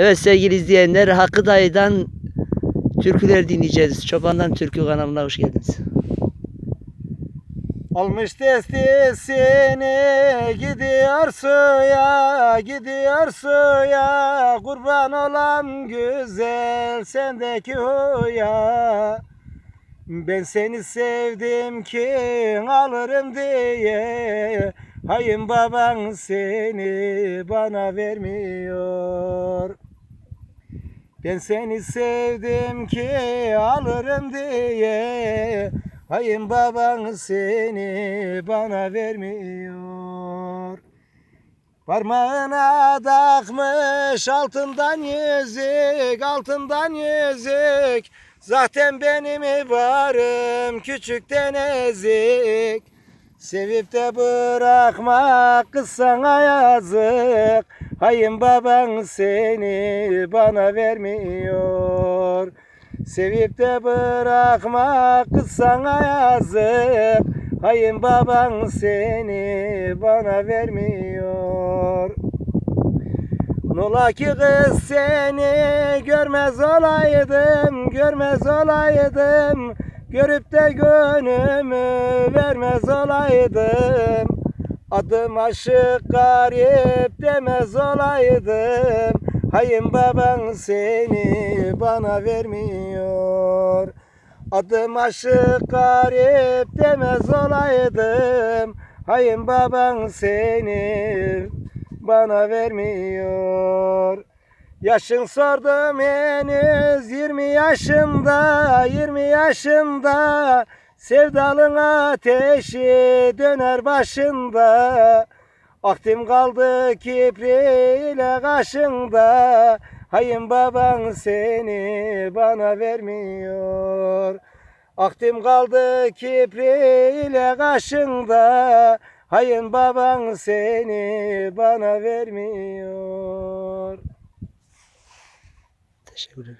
Evet sevgili izleyenler Hakkı Dayı'dan türküler dinleyeceğiz. Çobandan Türkü kanalına hoş geldiniz. Almış destisini gidiyor suya, gidiyor suya Kurban olam güzel sendeki huya Ben seni sevdim ki alırım diye Hayın baban seni bana vermiyor ben seni sevdim ki alırım diye. Hayın baban seni bana vermiyor. Parmağına takmış altından yüzük altından yüzük. Zaten benim varım küçükten ezik Sevip de bırakmak kız sana yazık Hayın baban seni bana vermiyor. Sevip de bırakmak kız sana yazık. Hayın baban seni bana vermiyor. Nola ki kız seni görmez olaydım, görmez olaydım. Görüp de gönlümü vermez olaydım Adım aşık garip demez olaydım. Hayın baban seni bana vermiyor. Adım aşık garip demez olaydım. Hayın baban seni bana vermiyor. Yaşın sordum henüz 20 yaşımda 20 yaşımda Sevdalın ateşi döner başında. Aktim kaldı kipriyle kaşında. Hayın baban seni bana vermiyor. Aktim kaldı kipriyle kaşında. Hayın baban seni bana vermiyor. Teşekkür ederim.